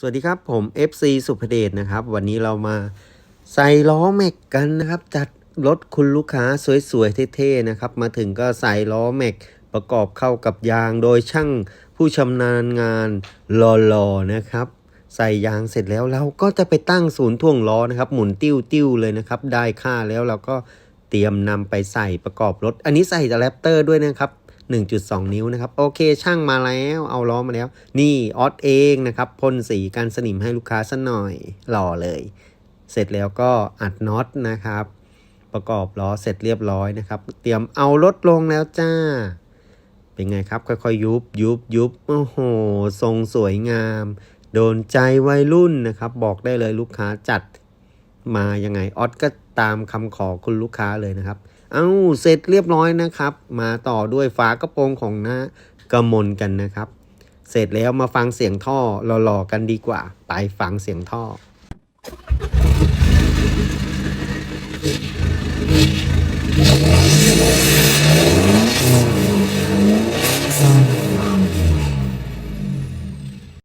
สวัสดีครับ ผม FC สุภเดชนะครับ วันนี้เรามาใส่ล้อแม็กกันนะครับ จัดรถคุณลูกค้าสวยๆเท่ๆนะครับ มาถึงก็ใส่ล้อแม็กประกอบเข้ากับยางโดยช่างผู้ชำนาญงานหล่อๆนะครับ ใส่ยางเสร็จแล้วเราก็จะไปตั้งศูนย์ท่วงล้อนะครับหมุนติ้วติ้วๆเลยนะครับ ได้ค่าแล้วเราก็เตรียมนำไปใส่ประกอบรถ อันนี้ใส่แรปเตอร์ด้วยนะครับ 1.2 นิ้วนะครับ โอเคช่างมาแล้วเอาล้อมาแล้ว นี่ออสเองนะครับพ่นสีกันสนิมให้ลูกค้าสัหน่อยหล่อเลย เสร็จแล้วก็อัดน็อตนะครับ ประกอบล้อเสร็จเรียบร้อยนะครับ เตรียมเอารถลงแล้วจ้า เป็นไงครับ ค่อยๆ ยุบยุบยุบโอ้โห ทรงสวยงาม โดนใจวัยรุ่นนะครับ บอกได้เลยลูกค้าจัดมายังไงออสก็ ตามคำขอคุณลูกค้าเลยนะครับ เอาเสร็จเรียบร้อยนะครับ มาต่อด้วยฝากระโปรงของหน้ากระมนกันนะครับ เสร็จแล้วมาฟังเสียงท่อหล่อๆกันดีกว่า ไปฟังเสียงท่อ